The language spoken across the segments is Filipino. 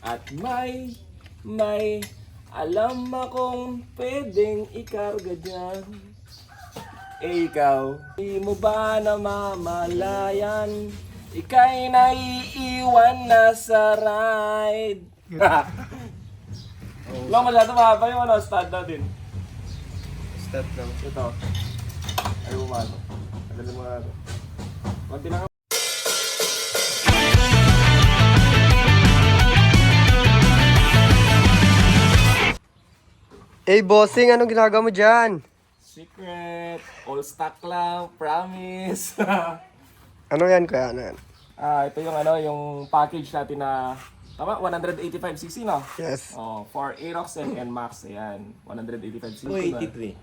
At may, may, alam akong pwedeng ikarga dyan. Eh ikaw, di mo ba namamalayan? Ika'y naiiwan na sa ride. Long masyado mahaba yung ano, stud natin. Start lang. Ito. Ay, umano. Tagalin mo na ito. Lang. Eh, bossing, anong ginagawa mo dyan? Secret. All stock lang. Promise. Ano yan, kuya? Ano yan? ah, ito yung ano, yung package natin na Tama, 185cc no? Yes. Oh, for Aerox and NMAX, ayan. 185cc. 283.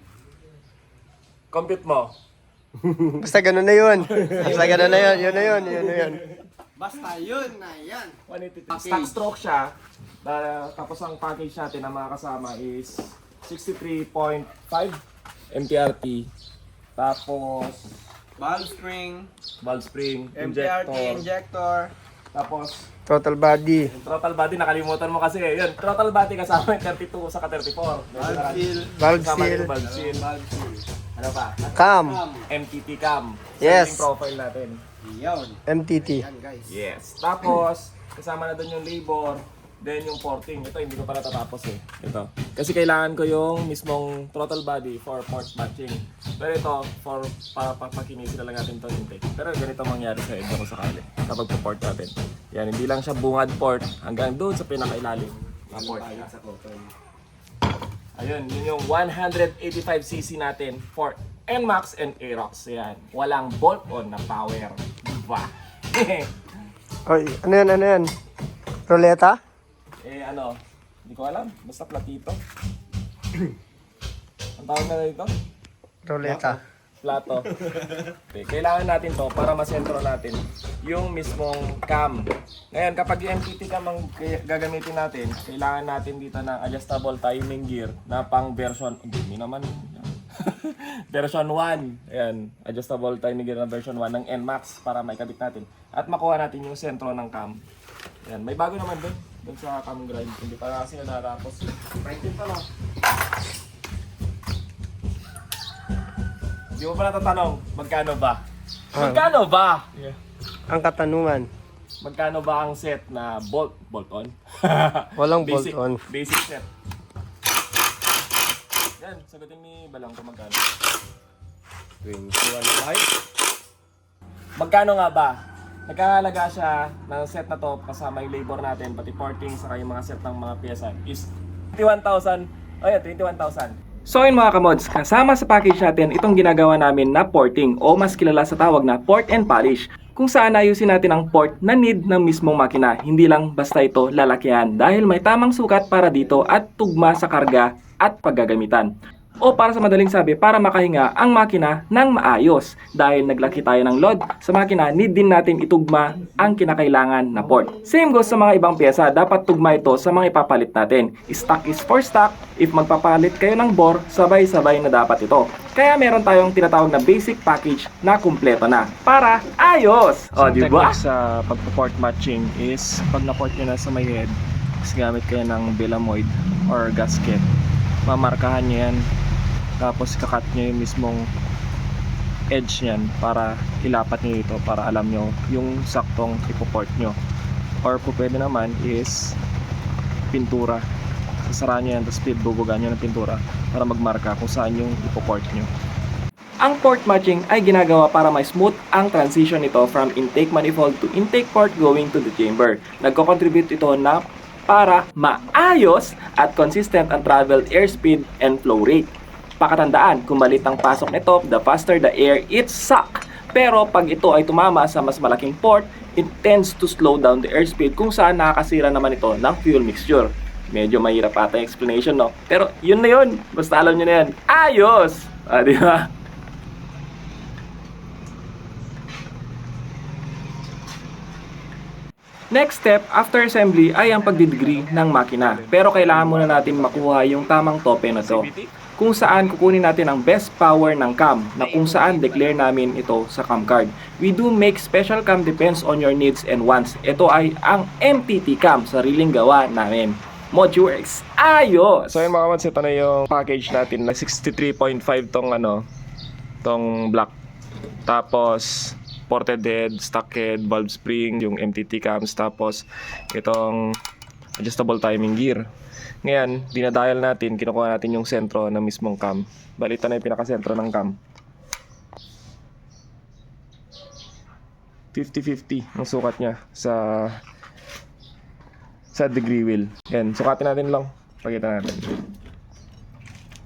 Compute mo. Basta ganun na yun. Basta ganun na yun. Yun na yun. Yun na yun. Basta yun na yan. 183. Stock stroke siya. Tapos ang package natin na mga kasama is 63.5 MTRT. Tapos Valve spring, valve spring, MTRT injector. injector, Tapos Total body. yung throttle body nakalimutan mo kasi yun. Throttle body kasama yung 32 sa 34. valve seal, Valve Kasama seal. valve seal. valve seal. Ano pa? Cam. MTT cam. Yes. Yung profile natin. yun. MTT. Yan guys. Yes. Tapos, kasama na doon yung labor, then yung porting. Ito, hindi ko pa natatapos eh. Ito. Kasi kailangan ko yung mismong throttle body for port matching. Pero ito, for para papakinisin na lang natin itong intake. Pero ganito mangyari sa edge kung sakali kapag po-port natin. Yan, hindi lang siya bungad port hanggang doon sa pinakailalim na port. Ayun, yun yung 185cc natin for NMAX and Aerox. Yan. Walang bolt-on na power. Diba? Oy, ano yan, ano yan? Roleta? Eh ano, hindi ko alam. Basta platito. Ang tawag na dito? Roleta. Plato. Okay, kailangan natin to para masentro natin yung mismong cam. Ngayon, kapag yung MPT cam ang gagamitin natin, kailangan natin dito ng adjustable timing gear na pang version, hindi naman, version 1. Ayan, adjustable timing gear na version 1 ng NMAX para maikabit natin. At makuha natin yung sentro ng cam. Ayan, may bago naman doon. Doon sa cam grind. Hindi pa kasi natapos. Printed pa lang. Di mo pa natatanong, magkano ba? Ah. Magkano ba? Ang katanungan. Magkano ba ang set na bolt bolt on? Walang basic, bolt-on. Basic set. Yan, sagutin ni Balang kung magkano. 21.5. Magkano nga ba? Nagkakalaga siya ng set na to kasama yung labor natin, pati porting, saka yung mga set ng mga pyesa is 21,000. Oh yeah, 21,000. So yun mga kamods, kasama sa package natin itong ginagawa namin na porting o mas kilala sa tawag na port and polish kung saan ayusin natin ang port na need ng mismong makina. Hindi lang basta ito lalakihan dahil may tamang sukat para dito at tugma sa karga at paggagamitan. O para sa madaling sabi, para makahinga ang makina ng maayos. Dahil naglaki tayo ng load sa makina, need din natin itugma ang kinakailangan na port. Same goes sa mga ibang pyesa, dapat tugma ito sa mga ipapalit natin. Stock is for stock, if magpapalit kayo ng bore, sabay-sabay na dapat ito. Kaya meron tayong tinatawag na basic package na kumpleto na. Para ayos! O, di ba? sa pagpo-port matching is pag na-port nyo na sa may head, gamit kayo ng belamoid or gasket mamarkahan nyo yan tapos kakat nyo yung mismong edge nyan para ilapat nyo ito para alam nyo yung saktong ipoport nyo or po pwede naman is pintura sasara nyo yan tapos bubugan nyo ng pintura para magmarka kung saan yung ipoport nyo ang port matching ay ginagawa para ma-smooth ang transition nito from intake manifold to intake port going to the chamber. Nagko-contribute ito na para maayos at consistent ang travel airspeed and flow rate. Pakatandaan, kung malit ang pasok nito, the faster the air it suck. Pero pag ito ay tumama sa mas malaking port, it tends to slow down the airspeed kung saan nakakasira naman ito ng fuel mixture. Medyo mahirap ata yung explanation, no? Pero yun na yun. Basta alam nyo na yan. Ayos! Ah, di ba? Next step after assembly ay ang pagdidegree ng makina. Pero kailangan muna natin makuha yung tamang tope na to. Kung saan kukunin natin ang best power ng cam na kung saan declare namin ito sa cam card. We do make special cam depends on your needs and wants. Ito ay ang MTT cam, sariling gawa namin. Moduworks, ayos! So yun mga kamads, ito na yung package natin na 63.5 tong ano, tong black. Tapos, ported head, stock head, valve spring, yung MTT cams, tapos itong adjustable timing gear. Ngayon, dinadial natin, kinukuha natin yung sentro ng mismong cam. Bali, ito na yung pinakasentro ng cam. 50-50 ang sukat niya sa sa degree wheel. Yan, sukatin natin lang. Pakita natin.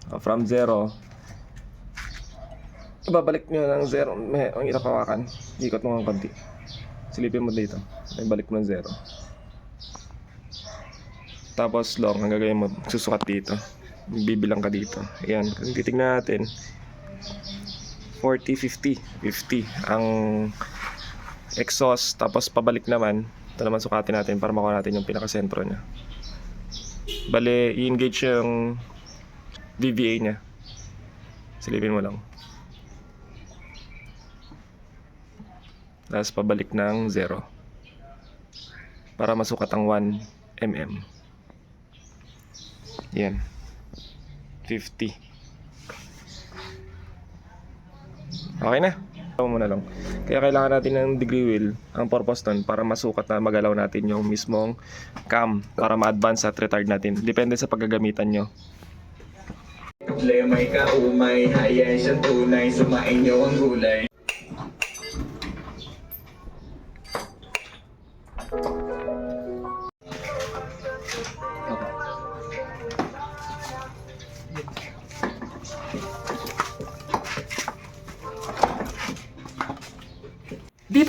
Uh, From 0 Ibabalik nyo ng 0. May, ang hirap hawakan. Ikot mo ng konti. Silipin mo dito. Ibalik mo ng 0. Tapos long, ang gagawin mo, susukat dito. Bibilang ka dito. Ayan, kung titignan natin, 40, 50. 50 ang exhaust, tapos pabalik naman. Ito naman sukatin natin para makuha natin yung pinakasentro niya. Bale, i-engage yung DVA niya. Silipin mo lang. Tapos pabalik ng 0. Para masukat ang 1 mm. Yan. 50. Okay na. Ito muna lang. Kaya kailangan natin ng degree wheel ang purpose nun para masukat na magalaw natin yung mismong cam para ma-advance at retard natin. Depende sa paggagamitan nyo. Lemay ka umay, hayan siyang tunay, sumain niyo ang gulay.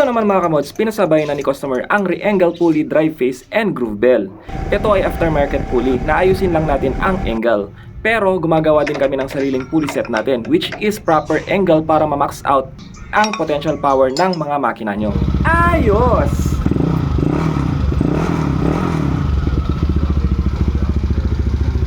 Dito naman mga kamods, pinasabay na ni customer ang re-angle pulley drive face and groove bell. Ito ay aftermarket pulley na ayusin lang natin ang angle. Pero gumagawa din kami ng sariling pulley set natin which is proper angle para ma-max out ang potential power ng mga makina nyo. Ayos!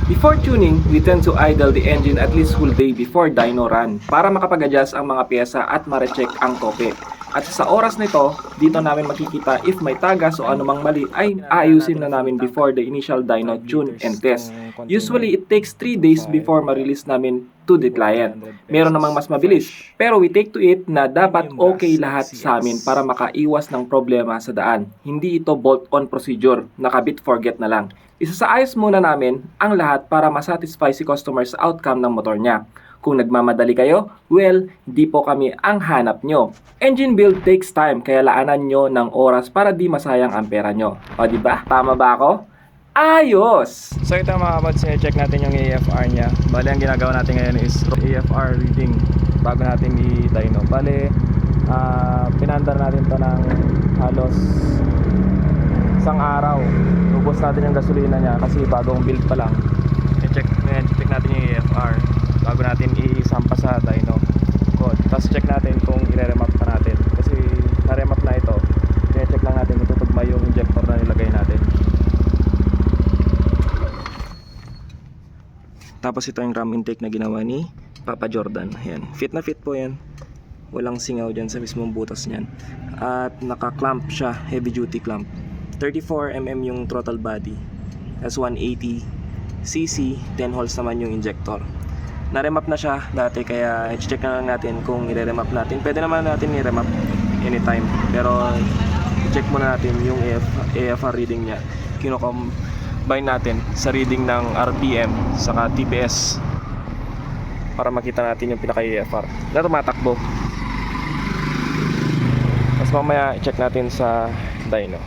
Before tuning, we tend to idle the engine at least full day before dyno run para makapag-adjust ang mga pyesa at ma-recheck ang tope. At sa oras nito, dito namin makikita if may tagas o anumang mali ay aayusin na namin before the initial dyno tune and test. Usually, it takes 3 days before ma-release namin to the client. Meron namang mas mabilis, pero we take to it na dapat okay lahat sa amin para makaiwas ng problema sa daan. Hindi ito bolt-on procedure, nakabit forget na lang. Isasaayos muna namin ang lahat para masatisfy si customer sa outcome ng motor niya. Kung nagmamadali kayo, well, di po kami ang hanap nyo. Engine build takes time, kaya laanan nyo ng oras para di masayang ang pera nyo. O di ba? Tama ba ako? Ayos! So ito mga kapads, check natin yung AFR niya. Bale, ang ginagawa natin ngayon is AFR reading bago natin i-dyno. Bale, ah, pinandar natin to ng halos isang araw. Ubos natin yung gasolina niya kasi bagong build pa lang. I-check, ngayon, check natin yung AFR bago natin isampa sa dyno code. Tapos check natin kung i-remap pa natin. Kasi na-remap na ito. I-check lang natin kung tutugma yung injector na nilagay natin. Tapos ito yung ram intake na ginawa ni Papa Jordan. Ayan. Fit na fit po yan. Walang singaw dyan sa mismong butas niyan. At naka-clamp siya. Heavy duty clamp. 34mm yung throttle body. That's 180 cc. 10 holes naman yung injector. Na-remap na siya dati kaya i-check na lang natin kung i-remap natin. Pwede naman natin i-remap anytime. Pero i-check muna natin yung AF, AFR reading niya. Kino-combine natin sa reading ng RPM saka TPS para makita natin yung pinaka-AFR na tumatakbo. Tapos mamaya i-check natin sa dyno.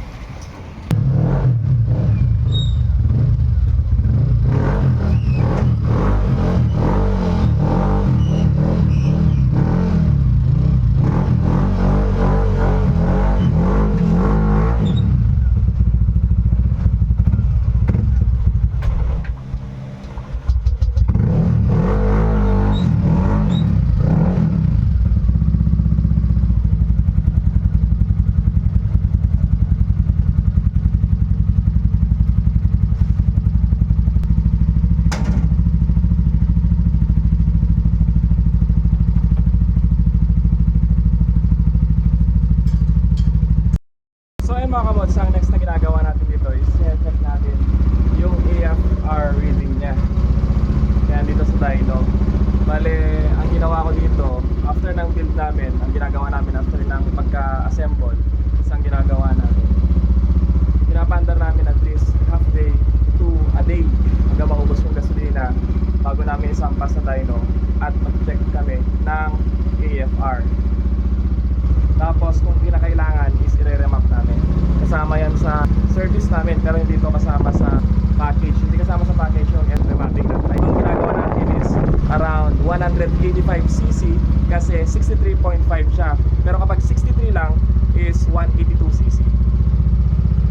Kasama sa package. Hindi kasama sa package yung remapping na tayo. Ang ginagawa natin is around 185cc kasi 63.5 siya. Pero kapag 63 lang is 182cc.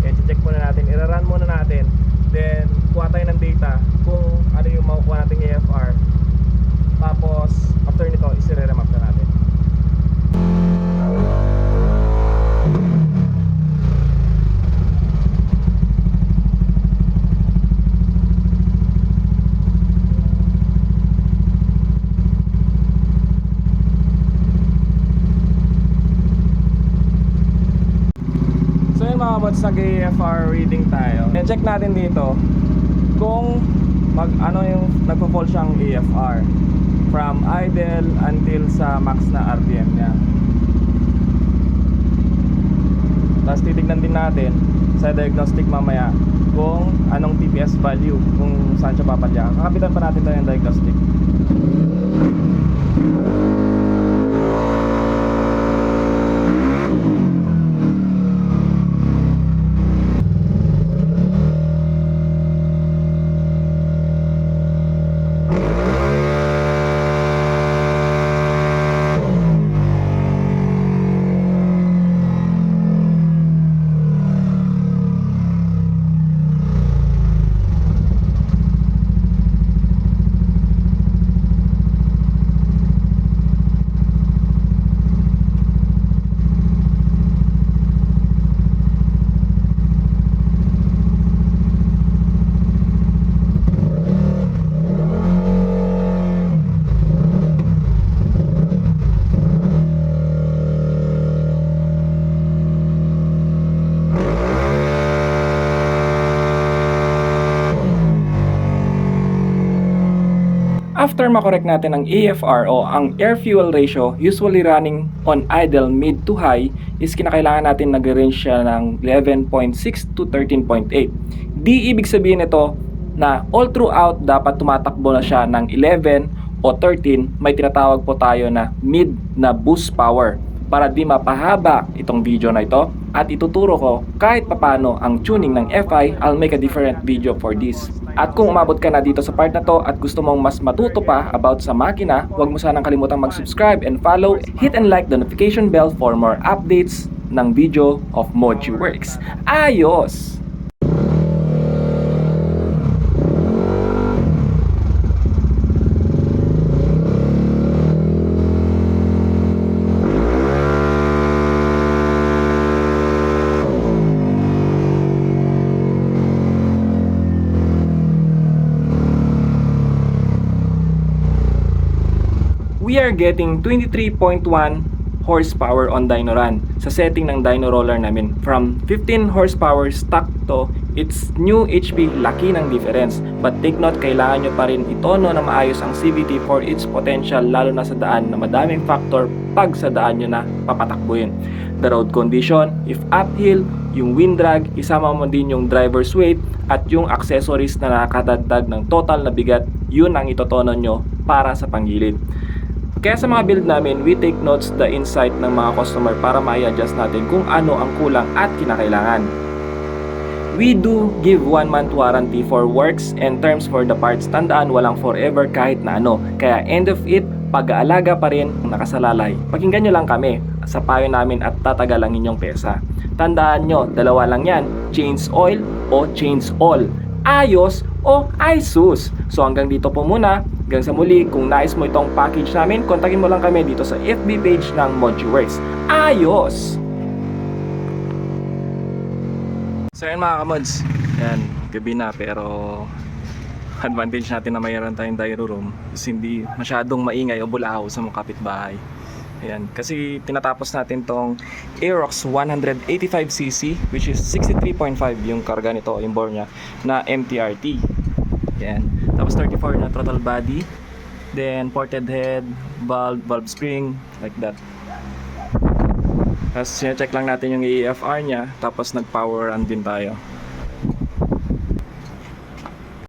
Kaya check muna natin, i-run muna natin. Then kuha tayo ng data kung ano yung makukuha nating AFR. Tapos after nito is i-remap na natin. So yun mga kamots, nag-AFR reading tayo. And check natin dito kung mag ano yung nagpo-fall siyang AFR from idle until sa max na RPM niya. Tapos titignan din natin sa diagnostic mamaya kung anong TPS value, kung saan siya papadya. Kakapitan pa natin tayo yung diagnostic. After makorek natin ang AFR o ang air fuel ratio usually running on idle mid to high is kinakailangan natin nag-range siya ng 11.6 to 13.8. Di ibig sabihin ito na all throughout dapat tumatakbo na siya ng 11 o 13 may tinatawag po tayo na mid na boost power para di mapahaba itong video na ito at ituturo ko kahit papano ang tuning ng FI I'll make a different video for this at kung umabot ka na dito sa part na to at gusto mong mas matuto pa about sa makina, huwag mo sanang kalimutang mag-subscribe and follow, hit and like the notification bell for more updates ng video of Mochi Works. Ayos! we are getting 23.1 horsepower on dyno run sa setting ng dyno roller namin. From 15 horsepower stock to its new HP laki ng difference. But take note kailangan nyo pa rin itono na maayos ang CVT for its potential lalo na sa daan na madaming factor pag sa daan nyo na papatakbuhin. The road condition if uphill yung wind drag isama mo din yung driver's weight at yung accessories na nakakadagdag ng total na bigat yun ang itotono nyo para sa panggilid kaya sa mga build namin, we take notes the insight ng mga customer para ma-adjust natin kung ano ang kulang at kinakailangan. We do give one month warranty for works and terms for the parts. Tandaan walang forever kahit na ano. Kaya end of it, pag-aalaga pa rin ang nakasalalay. Pakinggan nyo lang kami sa payo namin at tatagal ang inyong pesa. Tandaan nyo, dalawa lang yan, change oil o change all. Ayos o Isus. So hanggang dito po muna. Hanggang sa muli, kung nais mo itong package namin, kontakin mo lang kami dito sa FB page ng Moduworks. Ayos! So yan mga kamods, yan, gabi na pero advantage natin na mayroon tayong diary room is hindi masyadong maingay o bulahaw sa mga kapitbahay. Ayan, kasi tinatapos natin tong Aerox 185cc which is 63.5 yung karga nito, yung bore niya na MTRT. Ayan. Tapos 34 na throttle body. Then ported head, valve, valve spring, like that. Tapos check lang natin yung AFR niya, tapos nag-power run din tayo.